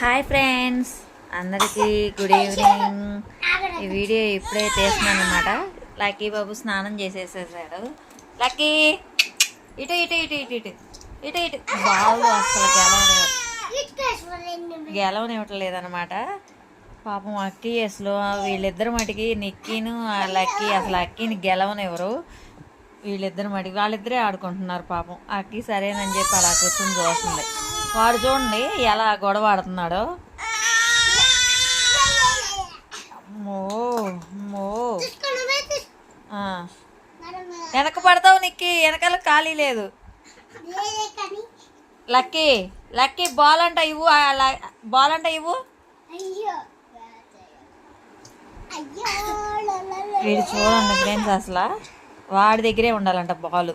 Hi friends. అందరికీ good evening. ఈ video ఇప్పుడే తీస్తున్నాను అనమాట లక్కీ బాబు స్నానం చేసేసేసాడు. లక్కీ! ఇటు ఇటు ఇటు ఇటు ఇటు. ఇటు ఇటు. బాబు అసలు గెలవని గెలవనివ్వట్లేదన్నమాట. పాపం అక్కి అసలు వీళ్ళిద్దరు మటుకి నిక్కీను లక్కీ అసలు అక్కీని గెలవనివ్వరు. వీళ్ళిద్దరు మటుకి వాళ్ళిద్దరే ఆడుకుంటున్నారు పాపం. అక్కి సరేనని చెప్పి అలా కూర్చొని చూస్తుంది. వాడు చూడండి ఎలా గొడవ ఆడుతున్నాడో. మో మో వెనక పడతావు నిక్కి వెనకాల ఖాళీ లేదు. లక్కీ లక్కీ బాల్ అంట ఇవ్వు బాల్ అంట ఇవ్వు. వీడు చూడండి ఫ్రెండ్స్ అసలు. వాడి దగ్గరే ఉండాలంట బాల్.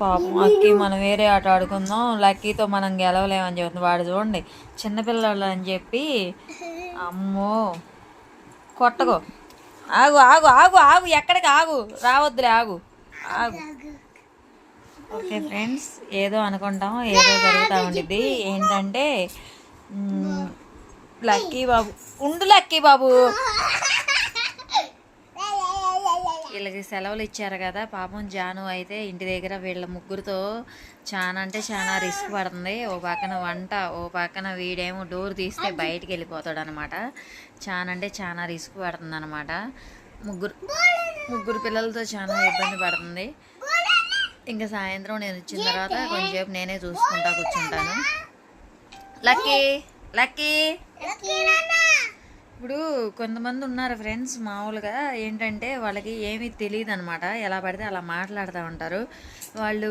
పాపం అక్కి మనం వేరే ఆట ఆడుకుందాం. లక్కీతో మనం గెలవలేమని చెబుతుంది వాడు చూడండి చిన్నపిల్లలు అని చెప్పి అమ్మో కొట్టగో ఆగు ఆగు ఆగు ఆగు ఎక్కడికి ఆగు? రావద్దులే ఆగు. ఆగు. ఓకే ఫ్రెండ్స్ ఏదో అనుకుంటాం ఏదో జరుగుతూ ఉండిద్ది. ఏంటంటే లక్కీ బాబు. ఉండు లక్కీ బాబు. వీళ్ళకి సెలవులు ఇచ్చారు కదా పాపం జాను అయితే ఇంటి దగ్గర వీళ్ళ ముగ్గురితో చాలా అంటే చాలా రిస్క్ పడుతుంది. ఓ పక్కన వంట ఓ పక్కన వీడేమో డోర్ తీస్తే బయటికి వెళ్ళిపోతాడు అనమాట చాలా అంటే చాలా రిస్క్ పడుతుంది అనమాట ముగ్గురు ముగ్గురు పిల్లలతో చాలా ఇబ్బంది పడుతుంది. ఇంకా సాయంత్రం నేను వచ్చిన తర్వాత కొంచెంసేపు నేనే చూసుకుంటా కూర్చుంటాను. Lucky Lucky. ఇప్పుడు కొంతమంది ఉన్నారు ఫ్రెండ్స్ మామూలుగా ఏంటంటే వాళ్ళకి ఏమీ తెలియదు అనమాట ఎలా పడితే అలా మాట్లాడుతూ ఉంటారు. వాళ్ళు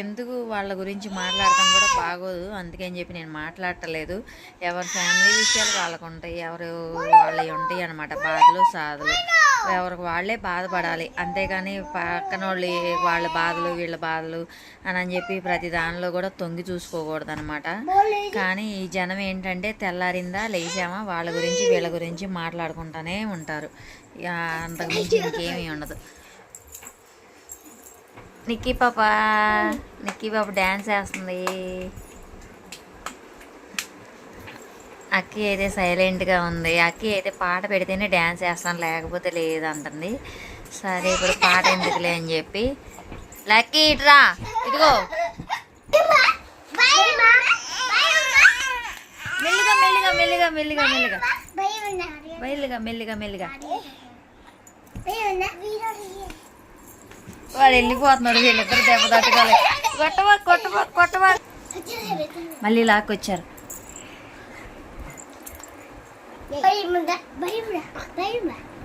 ఎందుకు వాళ్ళ గురించి మాట్లాడటం కూడా బాగోదు. అందుకని చెప్పి నేను మాట్లాడటలేదు. ఎవరి ఫ్యామిలీ విషయాలు వాళ్ళకు ఉంటాయి ఎవరు వాళ్ళవి ఉంటాయి అనమాట బాధలు సాధలు. ఎవరికి వాళ్ళే బాధపడాలి. అంతేగాని పక్కన వాళ్ళు వాళ్ళ బాధలు వీళ్ళ బాధలు అని అని చెప్పి ప్రతి దానిలో కూడా తొంగి చూసుకోకూడదు అనమాట కానీ ఈ జనం ఏంటంటే తెల్లారిందా లేచామా వాళ్ళ గురించి వీళ్ళ గురించి మాట్లాడుకుంటూనే ఉంటారు. అంతకుమించి ఇంకేమీ ఉండదు. నిక్కీ పాప నిక్కీ పాప డ్యాన్స్ వేస్తుంది. అక్కి అయితే సైలెంట్గా ఉంది. అక్కి అయితే పాట పెడితేనే డ్యాన్స్ వేస్తాను లేకపోతే లేదంటుంది సరే ఇప్పుడు పాట ఎందుకులే అని చెప్పి లక్కీ ఇట్రా ఇదిగో. మెల్లిగా మెల్లిగా మెల్లిగా మెల్లిగా మెల్లిగా. మెల్లిగా మెల్లిగా మెల్లిగా. వాడు వెళ్ళిపోతున్నాడు వీళ్ళిద్దరు దెబ్బ తట్టుకోలేదు కొట్టవా కొట్టవా కొట్టవా. మళ్ళీ లాక్కొచ్చారు.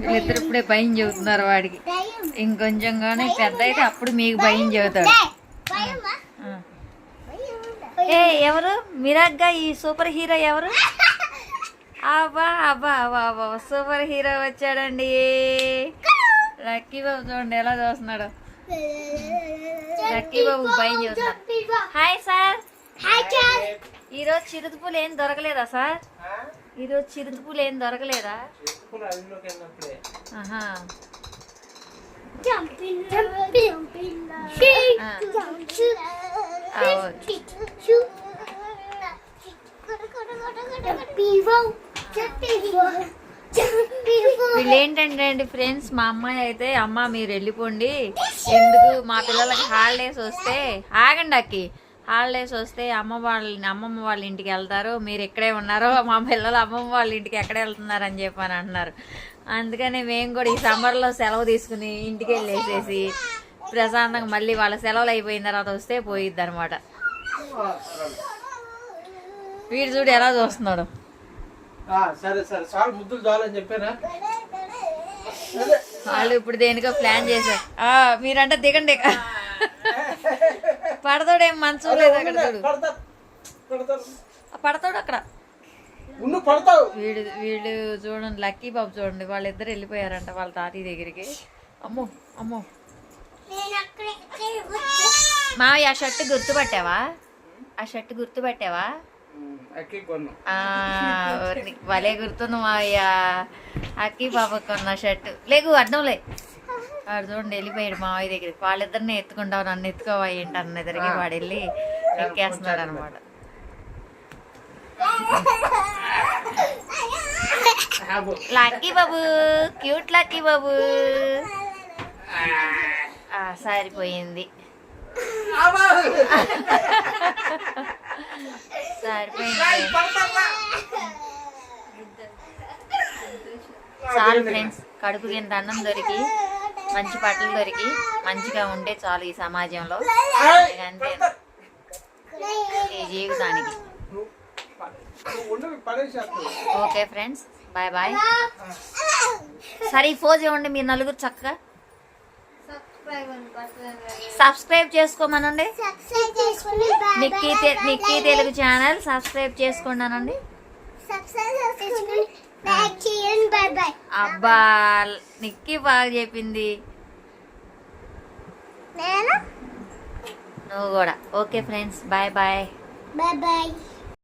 వీళ్ళిద్దరు ఇప్పుడే భయం చెబుతున్నారు వాడికి. ఇంకొంచెంగానే పెద్ద అయితే అప్పుడు మీకు భయం చెబుతాడు. ఆ. ఏ ఎవరు? మిరాగ్గా ఈ సూపర్ హీరో ఎవరు? అబ్బా అబ్బా అబ్బా అబ్బా సూపర్ హీరో వచ్చాడండి. లక్కీ బాబు చూడండి ఎలా చూస్తున్నాడు. లక్కీ బాబు భయం చెబుతున్నాడు. Hi sir. ఈరోజు చిరుతుపులు ఏం దొరకలేదా సార్? ఈరోజు చిరుతుపులు ఏం దొరకలేదా? ఆహా. అండి ఫ్రెండ్స్ మా అమ్మాయి అయితే అమ్మ మీరు వెళ్ళిపోండి. ఎందుకు? మా పిల్లలకి హాలిడేస్ వస్తే ఆగండి అక్కి. హాలిడేస్ వస్తే అమ్మ వాళ్ళ అమ్మమ్మ వాళ్ళ ఇంటికి వెళ్తారు. మీరు ఇక్కడే ఉన్నారో. మా పిల్లలు అమ్మమ్మ వాళ్ళ ఇంటికి ఎక్కడ వెళ్తున్నారు అని చెప్పి అని అంటున్నారు. అందుకని మేము కూడా ఈ సమ్మర్లో సెలవు తీసుకుని ఇంటికి వెళ్ళేసేసి ప్రశాంతంగా మళ్ళీ వాళ్ళ సెలవులు అయిపోయిన తర్వాత వస్తే పోయిద్ది అనమాట వీడు చూడు ఎలా చూస్తున్నాడు. ఆ, సరే సరే. చాలు ముద్దులు చాలని చెప్పారా? వాళ్ళు ఇప్పుడు దేనికో ప్లాన్ చేశారు. మీరంటే దిగండి పడతాడేం మంచం లేదు అక్కడ పడతాడు అక్కడ. పడతావు. వీడు వీడు చూడండి లక్కీ బాబు చూడండి వాళ్ళిద్దరు వెళ్ళిపోయారంట వాళ్ళ తాతయ్య దగ్గరికి. అమ్మో అమ్మో. మావయ్య ఆ షర్ట్ గుర్తుపట్టావా? ఆ షర్ట్ గుర్తుపట్టావా? భలే గుర్తుంది మావయ్య. అక్కి పాప కొన్న షర్ట్. లేకు అడ్డం లే వాడు చూడండి వెళ్ళిపోయాడు మావయ్య దగ్గరికి. వాళ్ళిద్దరిని ఎత్తుకుంటావు నన్ను ఎత్తుకోవా ఏంటి అన్న దగ్గరికి వాడు వెళ్ళి ఎక్కేస్తున్నాడు అనమాట. లక్కీ బాబు క్యూట్ లక్కీ బాబు. సరిపోయింది. సరిపోయింది? చాలు ఫ్రెండ్స్ కడుపు కింద అన్నం దొరికి. మంచి బట్టలు దొరికి మంచిగా ఉంటే చాలు ఈ సమాజంలో. అంతే. ఈ జీవితానికి. Okay friends bye bye. సరే ఈ ఫోజ్ ఇవ్వండి మీరు నలుగురు చక్కగా. Subscribe చేసుకోమనండి. Nikki Nikki Telugu channel subscribe చేసుకోండి అనండి సబ్స్క్రైబ్ చేసుకుని లైక్ చేయండి బాయ్ బాయ్ అబ్బా నిక్కీ బాగా చెప్పింది. నేను? నువ్వు కూడా. Okay friends. Bye bye. Bye bye.